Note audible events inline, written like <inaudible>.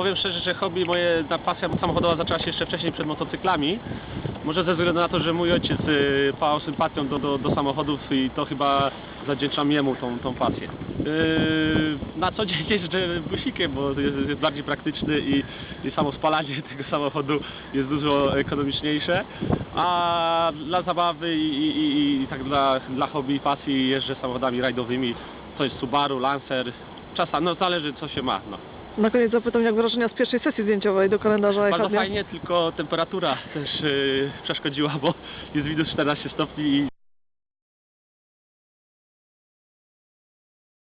powiem szczerze, że hobby moje, ta pasja samochodowa zaczęła się jeszcze wcześniej przed motocyklami. Może ze względu na to, że mój ojciec y, pałał sympatią do, do, do samochodów i to chyba zawdzięczam jemu tą, tą pasję. Yy, na co dzień <laughs> jeżdżę busikiem, bo jest, jest bardziej praktyczny i, i samo spalanie <laughs> tego samochodu jest dużo ekonomiczniejsze. A dla zabawy i, i, i, i tak dla, dla hobby i pasji jeżdżę samochodami rajdowymi. To jest Subaru, Lancer. Czasami, no zależy co się ma. No. Na koniec zapytam, jak wrażenia z pierwszej sesji zdjęciowej do kalendarza Bardzo Echadnia? fajnie, tylko temperatura też yy, przeszkodziła, bo jest minus 14 stopni i